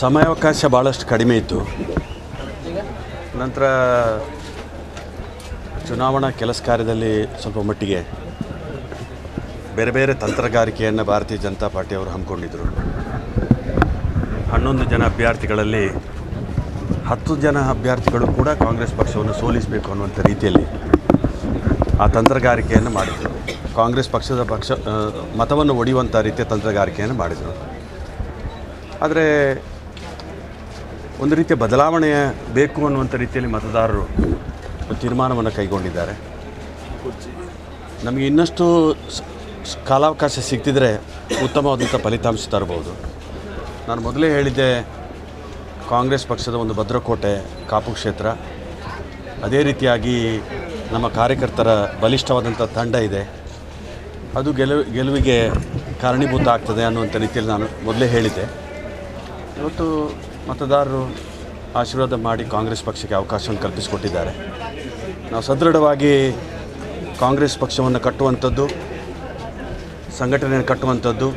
ಸಮಯಾವಕಾಶ ಭಾಳಷ್ಟು ಕಡಿಮೆ ಇತ್ತು. ನಂತರ ಚುನಾವಣಾ ಕೆಲಸ ಕಾರ್ಯದಲ್ಲಿ ಸ್ವಲ್ಪ ಮಟ್ಟಿಗೆ ಬೇರೆ ಬೇರೆ ತಂತ್ರಗಾರಿಕೆಯನ್ನು ಭಾರತೀಯ ಜನತಾ ಪಾರ್ಟಿಯವರು ಹಮ್ಮಿಕೊಂಡಿದ್ದರು ಹನ್ನೊಂದು ಜನ ಅಭ್ಯರ್ಥಿಗಳಲ್ಲಿ ಹತ್ತು ಜನ ಅಭ್ಯರ್ಥಿಗಳು ಕೂಡ ಕಾಂಗ್ರೆಸ್ ಪಕ್ಷವನ್ನು ಸೋಲಿಸಬೇಕು ಅನ್ನುವಂಥ ರೀತಿಯಲ್ಲಿ ಆ ತಂತ್ರಗಾರಿಕೆಯನ್ನು ಮಾಡಿದರು. ಕಾಂಗ್ರೆಸ್ ಪಕ್ಷದ ಪಕ್ಷ ಮತವನ್ನು ಒಡೆಯುವಂಥ ರೀತಿಯ ತಂತ್ರಗಾರಿಕೆಯನ್ನು ಮಾಡಿದರು. ಆದರೆ ಒಂದು ರೀತಿಯ ಬದಲಾವಣೆ ಬೇಕು ಅನ್ನುವಂಥ ರೀತಿಯಲ್ಲಿ ಮತದಾರರು ತೀರ್ಮಾನವನ್ನು ಕೈಗೊಂಡಿದ್ದಾರೆ. ನಮಗೆ ಇನ್ನಷ್ಟು ಕಾಲಾವಕಾಶ ಸಿಗ್ತಿದ್ರೆ ಉತ್ತಮವಾದಂಥ ಫಲಿತಾಂಶ ತರಬಹುದು ನಾನು ಮೊದಲೇ ಹೇಳಿದ್ದೆ, ಕಾಂಗ್ರೆಸ್ ಪಕ್ಷದ ಒಂದು ಭದ್ರಕೋಟೆ, ಕಾಪು ಕ್ಷೇತ್ರ, ಅದೇ ರೀತಿಯಾಗಿ ನಮ್ಮ ಕಾರ್ಯಕರ್ತರ ಬಲಿಷ್ಠವಾದಂಥ ತಂಡ ಇದೆ. ಅದು ಗೆಲುವು ಗೆಲುವಿಗೆ ಕಾರಣೀಭೂತ ಆಗ್ತದೆ ಅನ್ನುವಂಥ ರೀತಿಯಲ್ಲಿ ನಾನು ಮೊದಲೇ ಹೇಳಿದ್ದೆ. ಇವತ್ತು ಮತದಾರರು ಆಶೀರ್ವಾದ ಮಾಡಿ ಕಾಂಗ್ರೆಸ್ ಪಕ್ಷಕ್ಕೆ ಅವಕಾಶವನ್ನು ಕಲ್ಪಿಸಿಕೊಟ್ಟಿದ್ದಾರೆ. ನಾವು ಸದೃಢವಾಗಿ ಕಾಂಗ್ರೆಸ್ ಪಕ್ಷವನ್ನು ಕಟ್ಟುವಂಥದ್ದು, ಸಂಘಟನೆಯನ್ನು ಕಟ್ಟುವಂಥದ್ದು,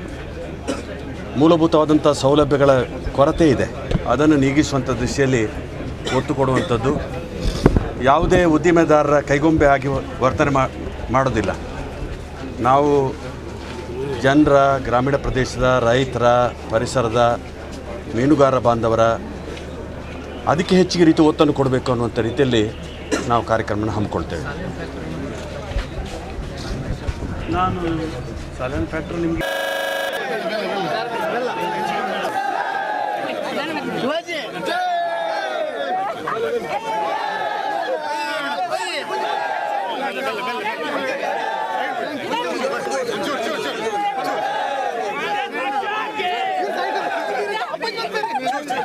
ಮೂಲಭೂತವಾದಂಥ ಸೌಲಭ್ಯಗಳ ಕೊರತೆ ಇದೆ. ಅದನ್ನು ನೀಗಿಸುವಂಥ ದೃಷ್ಟಿಯಲ್ಲಿ ಒತ್ತು ಕೊಡುವಂಥದ್ದು ಯಾವುದೇ ಉದ್ದಿಮೆದಾರರ ಕೈಗೊಂಬೆ ಆಗಿ ವರ್ತನೆ ಮಾಡೋದಿಲ್ಲ. ನಾವು ಜನರ ಗ್ರಾಮೀಣ ಪ್ರದೇಶದ ರೈತರ ಪರಿಸರದ ಮೀನುಗಾರ ಬಾಂಧವರ ಅದಕ್ಕೆ ಹೆಚ್ಚಿಗೆ ರೀತಿ ಒತ್ತನ್ನು ಕೊಡಬೇಕು ಅನ್ನುವಂಥ ರೀತಿಯಲ್ಲಿ ನಾವು ಕಾರ್ಯಕ್ರಮವನ್ನು ಹಮ್ಮಿಕೊಳ್ತೇವೆ. ನಾನು ಫ್ಯಾಕ್ಟ್ರಿ ನಿಮಗೆ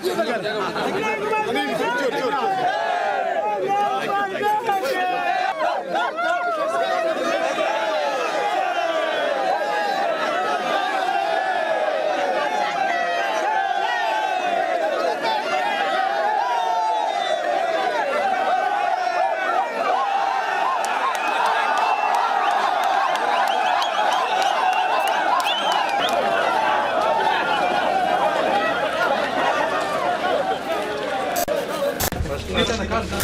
違う違うう違う Witam na każdym.